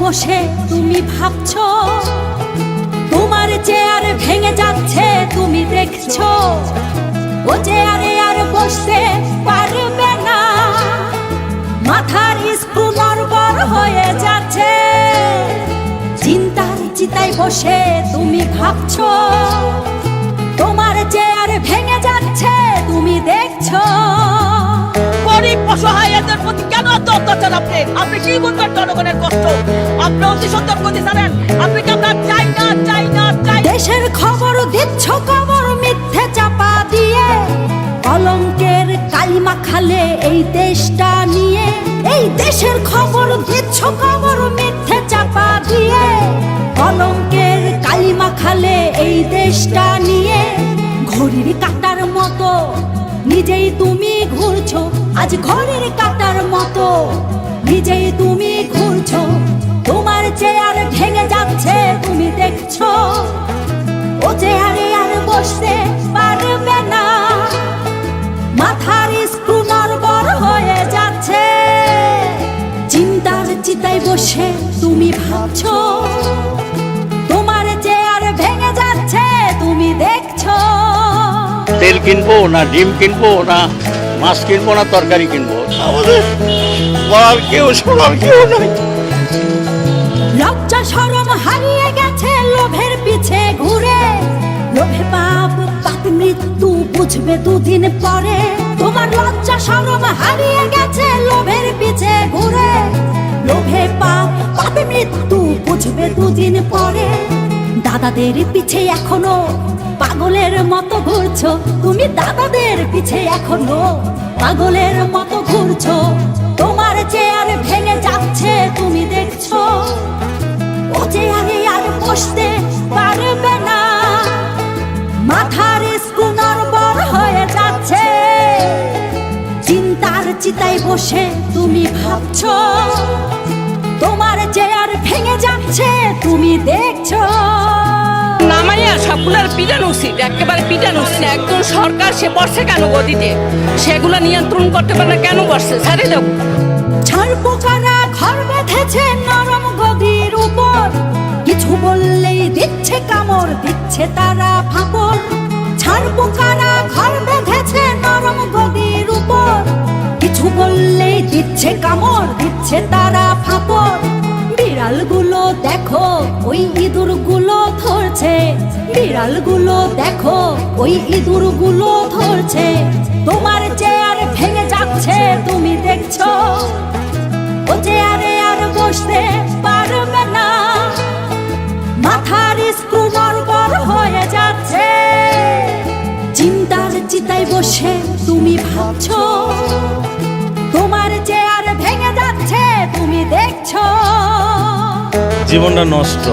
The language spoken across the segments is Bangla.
বসে তুমি ভাবছ? তোমার চেয়ার ভেঙে যাচ্ছে, তুমি দেখছ? ও চেয়ারে আর বসতে পারবে না। মাথার স্ক্রু নড়বড় হয়ে যাচ্ছে। চিন্তার চিতায় বসে তুমি ভাবছ? তোমার চেয়ার ভেঙে যাচ্ছে, তুমি দেখছ? গরিব প্রতি কেন অত্যাচার আপনি? আপনি কি বুঝবেন জনগণের কষ্ট? সুন্দর গতি জানেন। আপনি আমরা চাই না চাই না, চাই দেশের খবর দিচ্ছ, খবর মিথ্যে চাপা দিয়ে। কলঙ্কের কালিমা খালে এই দেশটা নিয়ে। এই দেশের খবর দিচ্ছ, খবর মিথ্যে চাপা দিয়ে। কলঙ্কের কালিমা খালে এই দেশটা নিয়ে। ঘড়ির কাটার মতো, নিজেই তুমি ঘুরছো। আজ ঘড়ির কাটার মতো, নিজেই তুমি ঘুরছো। তোমার চেয়ার ভেঙে যাচ্ছে তুমি দেখছ? ও চেয়ারে আর বসতে পারবে না। মাথার স্ক্রু নড়বড় হয়ে যাচ্ছে। চিন্তার চিতায় বসে তুমি ভাবছ তোমার চেয়ার ভেঙে যাচ্ছে তুমি দেখছ? তেল কিনবো না ডিম কিনবো না মাছ কিনবো না তরকারি কিনবো? আমাদের বলার কেউ শোনার কেউ নাই। সরম হারিয়ে গেছে লোভের পিছে ঘুরে। লোভে পাপ পাপ মৃত্যু বুঝবে দুদিন পরে। তোমার লজ্জা সরম হারিয়ে গেছে লোভের পিছে ঘুরে। লোভে পাপ পাপ মৃত্যু বুঝবে দুদিন পরে। দাদাদের পিছে এখনও পাগলের মতো ঘুরছো। তুমি দাদাদের পিছে এখনও পাগলের মতো ঘুরছো। তোমার চেয়ার ভেঙে যাচ্ছে, তুমি দেখছ। চিতায় বসে তুমি ভাবছ তোমার চেয়ার ভেঙে যাচ্ছে তুমি দেখছ। নামাইয়া সবগুলোর পিটানো উচিত একেবারে পিটানো উচিত। একজন সরকার সে বসে কেন গদিতে? সেগুলো নিয়ন্ত্রণ করতে পারে না কেন বসছে ছেড়ে দেব ছাড় পোকারা ঘর বেঁধেছে নরম গদির উপর। কিছু বললেই দিচ্ছে কামড় দিচ্ছে তারা ফাপড়। ছাড় পোকারা ঘর দিচ্ছে কামড়, দিচ্ছে তারা ফাপড়। বিড়ালগুলো দেখো, ওই ইঁদুরগুলো ধরছে। বিড়ালগুলো দেখো, ওই ইঁদুরগুলো ধরছে। তোমার চেয়ার ভেঙে যাচ্ছে, তুমি দেখছ? ও চেয়ারে আর বসতে পারবে না। মাথার স্ক্রু হয়ে যাচ্ছে। চিন্তার চিতায় বসে তুমি ভাবছ জীবনটা নষ্ট।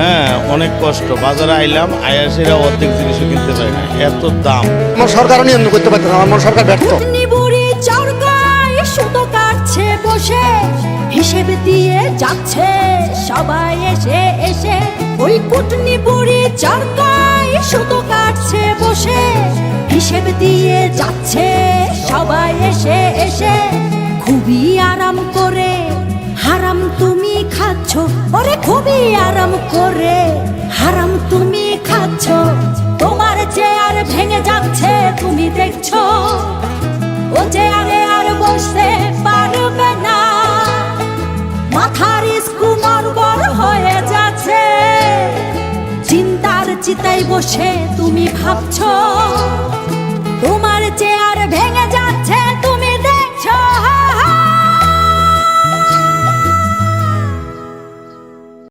হ্যাঁ অনেক কষ্ট। বাজারে আইলাম আয়াসেরা অর্ধেক জিনিসও কিনতে পারি না এত দাম। আমার সরকারও নিয়ন্ত্রণ করতে পারতেছে না আমার সরকার ব্যর্থ। সুতো কাটছে বসে হিসেব দিয়ে যাচ্ছে। সবাই এসে এসে ওই কুটনি বুড়ি চরকায় সুতো কাটছে বসে হিসেব দিয়ে যাচ্ছে। সবাই এসে এসে খুবই আরাম করে হারাম তুমি খাচ্ছ। ওরে খুবই আরাম করে। হারাম তুমি খাচ্ছ। তোমার চেয়ার ভেঙে যাচ্ছে, তুমি দেখছ। ও চেয়ারে আর বসতে পারবে না। মাথার স্ক্রু নড়বড় হয়ে যাচ্ছে। চিন্তার চিতায় বসে তুমি ভাবছ।